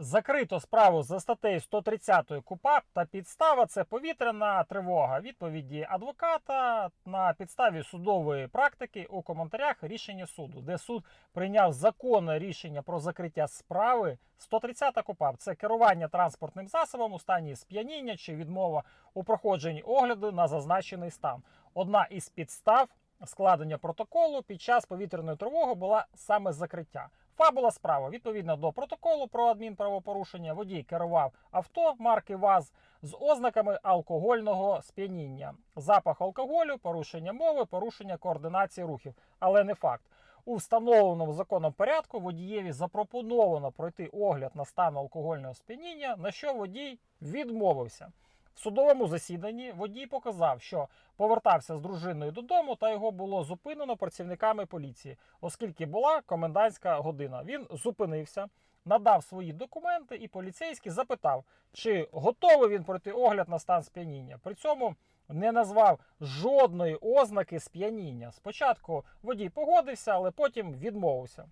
Закрито справу за статтею 130 КУПАП та підстава це повітряна тривога. Відповіді адвоката на підставі судової практики у коментарях рішення суду, де суд прийняв законне рішення про закриття справи. 130 КУПАП це керування транспортним засобом у стані сп'яніння чи відмова у проходженні огляду на зазначений стан. Одна із підстав складення протоколу під час повітряної тривоги була саме закриття. Фабула справи відповідно до протоколу про адмінправопорушення. Водій керував авто марки ВАЗ з ознаками алкогольного сп'яніння, запах алкоголю, порушення мови, порушення координації рухів, але не факт. У встановленому законом порядку водієві запропоновано пройти огляд на стан алкогольного сп'яніння, на що водій відмовився. Судовому засіданні водій показав, що повертався з дружиною додому, та його було зупинено працівниками поліції, оскільки була комендантська година. Він зупинився, надав свої документи, і поліцейський запитав, чи готовий він пройти огляд на стан сп'яніння. При цьому не назвав жодної ознаки сп'яніння. Спочатку водій погодився, але потім відмовився.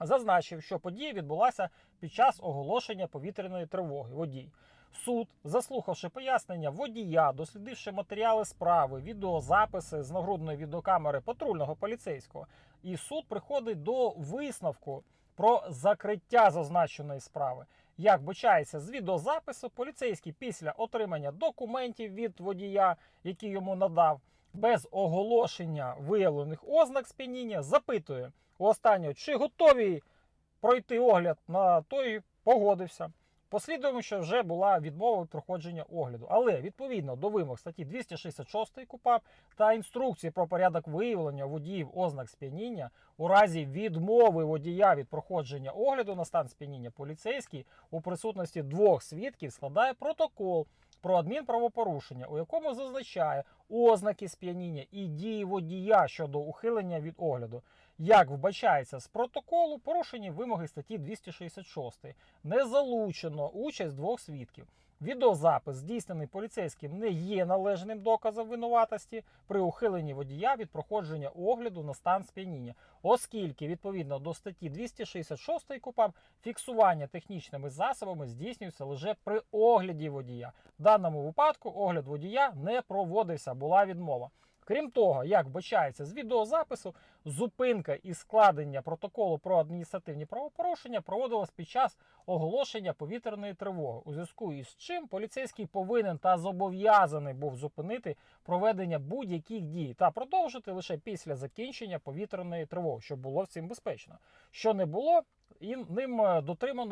Зазначив, що подія відбулася під час оголошення повітряної тривоги. Водій. Суд, заслухавши пояснення водія, дослідивши матеріали справи, відеозаписи з нагрудної відеокамери патрульного поліцейського, і суд приходить до висновку про закриття зазначеної справи. Як бачається з відеозапису, поліцейський після отримання документів від водія, які йому надав, без оголошення виявлених ознак сп'яніння, запитує у останнього, чи готові пройти огляд на той погодився. Послідуємо, що вже була відмова від проходження огляду. Але відповідно до вимог статті 266 КУПАП та інструкції про порядок виявлення водіїв ознак сп'яніння, у разі відмови водія від проходження огляду на стан сп'яніння поліцейський у присутності двох свідків складає протокол про адмінправопорушення, у якому зазначає ознаки сп'яніння і дії водія щодо ухилення від огляду. Як вбачається з протоколу, порушені вимоги статті 266. Не залучено участь двох свідків. Відеозапис, здійснений поліцейським, не є належним доказом винуватості при ухиленні водія від проходження огляду на стан сп'яніння, оскільки відповідно до статті 266 КУПАП фіксування технічними засобами здійснюється лише при огляді водія. В даному випадку огляд водія не проводився, була відмова. Крім того, як вбачається з відеозапису, зупинка і складення протоколу про адміністративні правопорушення проводилась під час оголошення повітряної тривоги, у зв'язку із чим поліцейський повинен та зобов'язаний був зупинити проведення будь-яких дій та продовжити лише після закінчення повітряної тривоги, щоб було всім безпечно. Що не було, і ним е, дотримано.